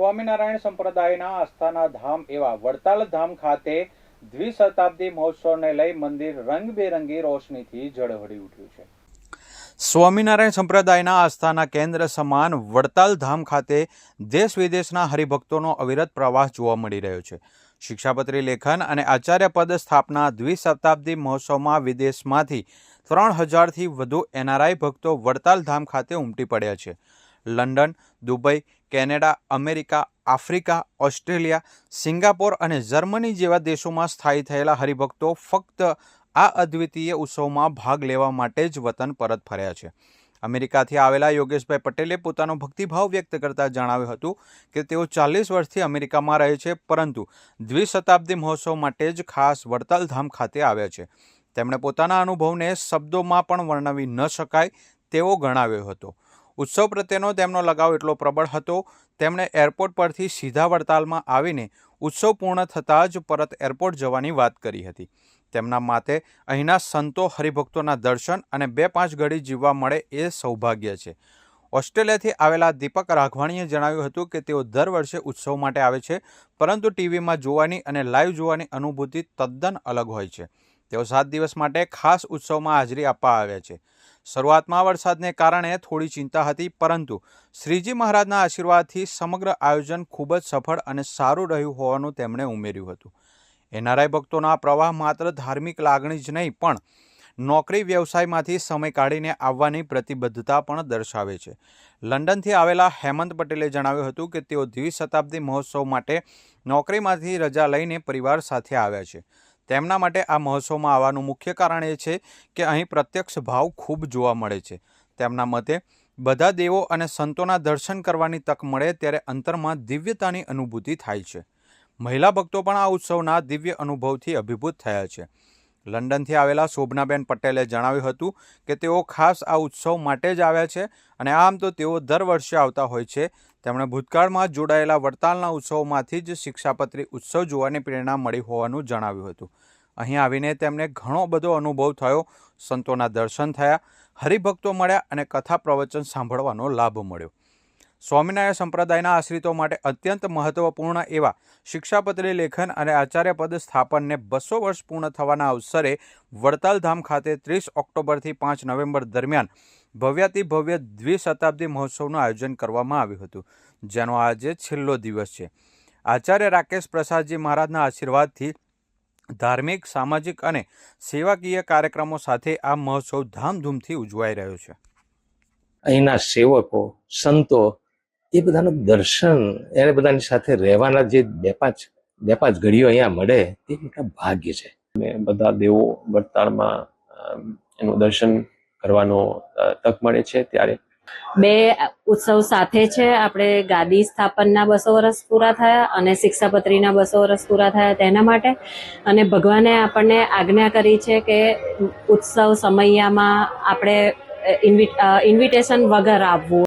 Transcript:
સ્વામિનારાયણ સંપ્રદાયના આસ્થાના ધામ એવા વડતાલ ધામ ખાતે દ્વિશતાબ્દી મહોત્સવને લઈ મંદિર રંગબેરંગી રોશનીથી ઝળહળી ઉઠ્યું છે. સ્વામિનારાયણ સંપ્રદાયના આસ્થાના કેન્દ્ર સમાન વડતાલ ધામ ખાતે દેશ વિદેશના હરિભક્તોનો અવિરત પ્રવાહ જોવા મળી રહ્યો છે. શિક્ષાપત્રી લેખન અને આચાર્ય પદ સ્થાપના દ્વિશતાબ્દી મહોત્સવમાં વિદેશમાંથી ત્રણ હજારથી વધુ એનઆરઆઈ ભક્તો વડતાલ ધામ ખાતે ઉમટી પડ્યા છે. London, Dubai, Canada, America, Africa, Australia, Singapore અને જર્મની જેવા દેશોમાં સ્થાયી થયેલા હરિભક્તો ફક્ત આ અદ્વિતીય ઉત્સવમાં ભાગ લેવા માટે જ વતન પરત ફર્યા છે. અમેરિકાથી આવેલા યોગેશભાઈ પટેલે પોતાનો ભક્તિભાવ વ્યક્ત કરતા જણાવ્યું હતું કે તેઓ ચાલીસ વર્ષથી અમેરિકામાં રહે છે, પરંતુ દ્વિશતાબ્દી મહોત્સવ માટે જ ખાસ વડતાલધામ ખાતે આવ્યા છે. તેમણે પોતાના અનુભવને શબ્દોમાં પણ વર્ણવી ન શકાય તેવો ગણાવ્યો હતો. ઉત્સવ પ્રત્યેનો તેમનો લગાવ એટલો પ્રબળ હતો. તેમણે એરપોર્ટ પરથી સીધા વડતાલમાં આવીને ઉત્સવ પૂર્ણ થતાં જ પરત એરપોર્ટ જવાની વાત કરી હતી. તેમના માતે અહીંના સંતો હરિભક્તોના દર્શન અને બે પાંચ ઘડી જીવવા મળે એ સૌભાગ્ય છે. ઓસ્ટ્રેલિયાથી આવેલા દીપક રાઘવાણીએ જણાવ્યું હતું કે તેઓ દર વર્ષે ઉત્સવ માટે આવે છે, પરંતુ ટીવીમાં જોવાની અને લાઈવ જોવાની અનુભૂતિ તદ્દન અલગ હોય છે. તેઓ સાત દિવસ માટે ખાસ ઉત્સવમાં હાજરી આપવા આવ્યા છે. શરૂઆતમાં વરસાદને કારણે થોડી ચિંતા હતી, પરંતુ શ્રીજી મહારાજના આશીર્વાદથી સમગ્ર આયોજન ખૂબ જ સફળ અને સારું રહ્યું હોવાનું તેમણે ઉમેર્યું હતું. એનઆરઆઈ ભક્તોના પ્રવાહ માત્ર ધાર્મિક લાગણી જ નહીં, પણ નોકરી વ્યવસાયમાંથી સમય કાઢીને આવવાની પ્રતિબદ્ધતા પણ દર્શાવે છે. લંડનથી આવેલા હેમંત પટેલે જણાવ્યું હતું કે તેઓ દ્વિશતાબ્દી મહોત્સવ માટે નોકરીમાંથી રજા લઈને પરિવાર સાથે આવ્યા છે. તેમના માટે આ મહોત્સવમાં આવવાનું મુખ્ય કારણ એ છે કે અહીં પ્રત્યક્ષ ભાવ ખૂબ જોવા મળે છે. તેમના મતે, બધા દેવો અને સંતોના દર્શન કરવાની તક મળે ત્યારે અંતરમાં દિવ્યતાની અનુભૂતિ થાય છે. મહિલા ભક્તો પણ આ ઉત્સવના દિવ્ય અનુભવથી અભિભૂત થયા છે. લંડનથી આવેલા શોભનાબેન પટેલે જણાવ્યું હતું કે તેઓ ખાસ આ ઉત્સવ માટે જ આવ્યા છે અને આમ તો તેઓ દર વર્ષે આવતા હોય છે. તેમણે ભૂતકાળમાં જોડાયેલા વડતાલના ઉત્સવમાંથી જ શિક્ષાપત્રી ઉત્સવ જોવાની પ્રેરણા મળી હોવાનું જણાવ્યું હતું. અહીં આવીને તેમને ઘણો બધો અનુભવ થયો, સંતોના દર્શન થયા, હરિભક્તો મળ્યા અને કથા પ્રવચન સાંભળવાનો લાભ મળ્યો. સ્વામિનારાયણ સંપ્રદાયના આશ્રિતો માટે અત્યંત મહત્વપૂર્ણ એવા શિક્ષાપત્રી લેખન અને આચાર્ય પદ સ્થાપનને બસો વર્ષ પૂર્ણ થવાના અવસરે વડતાલ ધામ ખાતે ત્રીસ ઓક્ટોબરથી પાંચ નવેમ્બર દરમિયાન ભવ્યાતિ ભવ્ય દ્વિશતાબ્દી મહોત્સવનું આયોજન કરવામાં આવ્યું હતું, જેનો આજે છેલ્લો દિવસ છે. આચાર્ય રાકેશ પ્રસાદજી મહારાજના આશીર્વાદથી ધાર્મિક, સામાજિક અને સેવાકીય કાર્યક્રમો સાથે આ મહોત્સવ ધામધૂમથી ઉજવાઈ રહ્યો છે. અહીંના સેવકો, સંતો એ બધાનું દર્શન એને બધાની સાથે રહેવાના જે બે પાંચ બે પાંચ ઘડીઓ અહીંયા મળે તે મોટા ભાગ્ય છે. મેં બધા દેવો વડતાળમાં એનું દર્શન કરવાનો તક મળે છે ત્યારે. બે ઉત્સવ સાથે છે. આપણે ગાદી સ્થાપનના બસો વર્ષ પૂરા થયા અને શિક્ષાપત્રીના બસો વર્ષ પૂરા થયા તેના માટે. અને ભગવાને આપણને આજ્ઞા કરી છે કે ઉત્સવ સમયમાં આપણે ઇન્વિટેશન વગર આવવું.